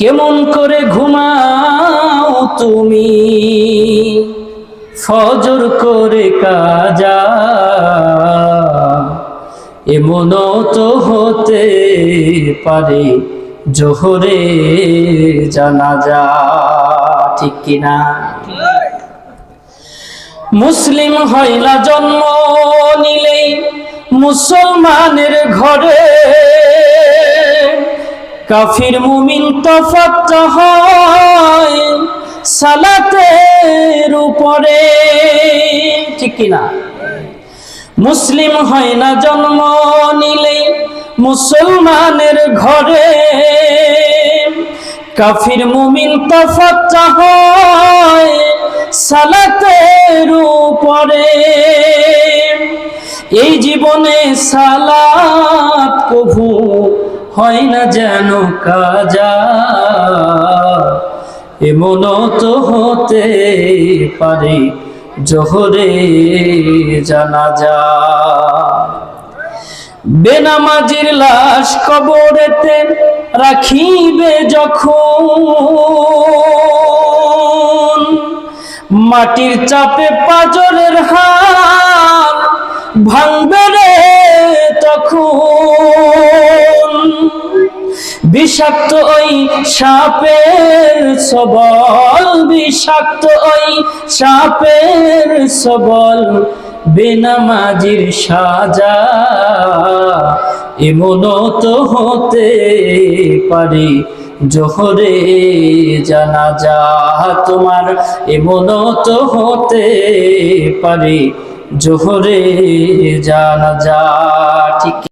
কেমন করে ঘুমাও তুমি? ফজর করে কাজা। এমনও তো হতে পারে জোহরে জানাজা, ঠিক কিনা মুসলিম হইলা জন্ম নিলেই মুসলমানের ঘরে কাফির মুমিন তফাত হয় সালাতের উপরে। ঠিক কিনা? মুসলিম হয় না জন্ম নিলেই মুসলমানের ঘরে। কাফির মুমিন তফাত হয় সালাতের উপরে। এই জীবনে কভু হয় না যেন কাজা। এমন তো হতে পারে জোহরে জানাজা। বেনামাজির লাশ কবরেতে রাখিবে যখন। মাটির চাপে পাজরের হাত ভাঙবে রে তখন। বিষাক্ত ওই সাপের সবল, বিষাক্ত ওই সাপের সবল বেনামাজির সাজা এমন তো হতে পারে জোহরে জানাজা। তোমার এমন তো হতে পারে জোহরে জানাজা। ঠিক